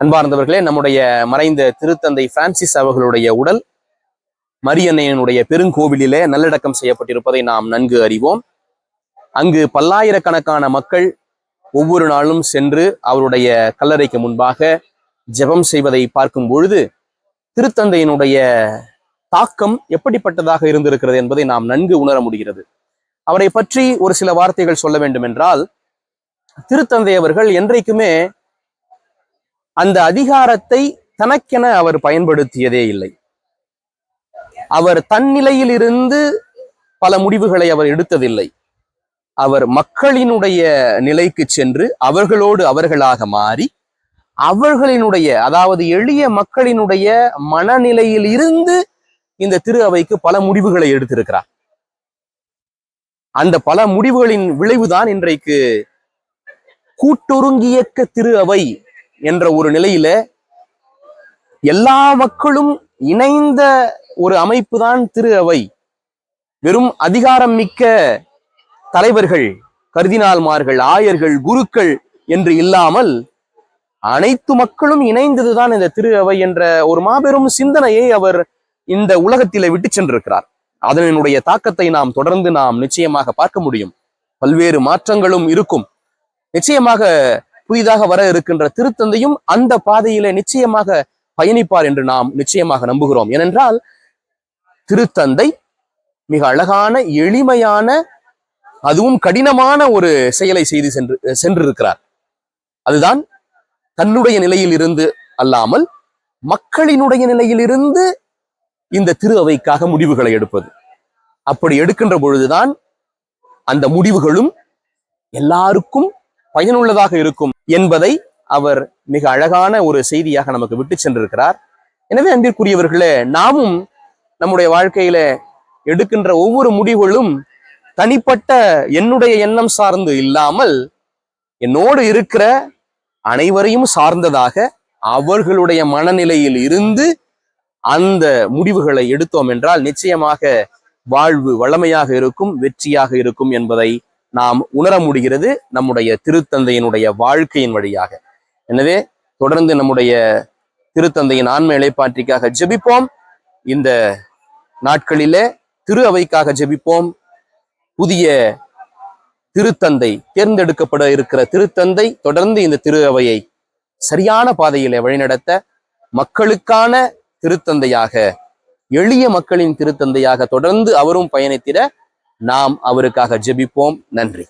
அன்பார்ந்தவர்களே நம்முடைய மறைந்த திருத்தந்தை பிரான்சிஸ் அவர்களுடைய உடல் மரியன்னையனுடைய பெருங்கோவிலிலே நல்லடக்கம் செய்யப்பட்டிருப்பதை நாம் நன்கு அறிவோம். அங்கு பல்லாயிரக்கணக்கான மக்கள் ஒவ்வொரு நாளும் சென்று அவருடைய கல்லறைக்கு முன்பாக ஜெபம் செய்வதை பார்க்கும் பொழுது திருத்தந்தையினுடைய தாக்கம் எப்படிப்பட்டதாக இருந்திருக்கிறது என்பதை நாம் நன்கு உணர முடிகிறது. அவரை பற்றி ஒரு சில வார்த்தைகள் சொல்ல வேண்டும் என்றால் திருத்தந்தை அவர்கள் என்றைக்குமே அந்த அதிகாரத்தை தனக்கென அவர் பயன்படுத்தியதே இல்லை. அவர் தன்னிலையில் இருந்து பல முடிவுகளை அவர் எடுத்ததில்லை. அவர் மக்களினுடைய நிலைக்கு சென்று அவர்களோடு அவர்களாக மாறி அவர்களினுடைய அதாவது எளிய மக்களினுடைய மனநிலையில் இருந்து இந்த திரு அவைக்கு பல முடிவுகளை எடுத்திருக்கிறார். அந்த பல முடிவுகளின் விளைவுதான் இன்றைக்கு கூட்டுருங்கியக்க திரு அவை என்ற ஒரு நிலையில எல்லா மக்களும் இணைந்த ஒரு அமைப்பு தான் திரு அவை. வெறும் அதிகாரம் மிக்க தலைவர்கள் கர்தினால்மார்கள் ஆயர்கள் குருக்கள் என்று இல்லாமல் அனைத்து மக்களும் இணைந்ததுதான் இந்த திரு அவை என்ற ஒரு மாபெரும் சிந்தனையை அவர் இந்த உலகத்திலே விட்டு சென்றிருக்கிறார். அதனுடைய தாக்கத்தை நாம் தொடர்ந்து நாம் நிச்சயமாக பார்க்க முடியும். பல்வேறு மாற்றங்களும் இருக்கும். நிச்சயமாக புதிதாக வர இருக்கின்ற திருத்தந்தையும் அந்த பாதையில நிச்சயமாக பயணிப்பார் என்று நாம் நிச்சயமாக நம்புகிறோம். ஏனென்றால் திருத்தந்தை மிக அழகான எளிமையான அதுவும் கடினமான ஒரு செயலை செய்து சென்று சென்றிருக்கிறார். அதுதான் தன்னுடைய நிலையில் இருந்து அல்லாமல் மக்களினுடைய நிலையில் இருந்து இந்த திரு அவைக்காக முடிவுகளை எடுப்பது. அப்படி எடுக்கின்ற பொழுதுதான் அந்த முடிவுகளும் எல்லாருக்கும் பயனுள்ளதாக இருக்கும் என்பதை அவர் மிக அழகான ஒரு செய்தியாக நமக்கு விட்டு சென்றிருக்கிறார். எனவே அன்பிற்குரியவர்களே நாமும் நம்முடைய வாழ்க்கையில எடுக்கின்ற ஒவ்வொரு முடிவுகளும் தனிப்பட்ட என்னுடைய எண்ணம் சார்ந்து இல்லாமல் என்னோடு இருக்கிற அனைவரையும் சார்ந்ததாக அவர்களுடைய மனநிலையில் இருந்து அந்த முடிவுகளை எடுத்தோம் என்றால் நிச்சயமாக வாழ்வு வளமையாக இருக்கும் வெற்றியாக இருக்கும் என்பதை நாம் உணர முடிகிறது நம்முடைய திருத்தந்தையினுடைய வாழ்க்கையின் வழியாக. எனவே தொடர்ந்து நம்முடைய திருத்தந்தையின் ஆன்ம இலைப்பாற்றிக்காக ஜெபிப்போம். இந்த நாட்களிலே திரு அவைக்காக ஜெபிப்போம். புதிய திருத்தந்தை தேர்ந்தெடுக்கப்பட இருக்கிற திருத்தந்தை தொடர்ந்து இந்த திரு அவையை சரியான பாதையிலே வழிநடத்த மக்களுக்கான திருத்தந்தையாக எளிய மக்களின் திருத்தந்தையாக தொடர்ந்து அவரும் பயணித்திட நாம் அவருக்காக ஜெபிப்போம். நன்றி.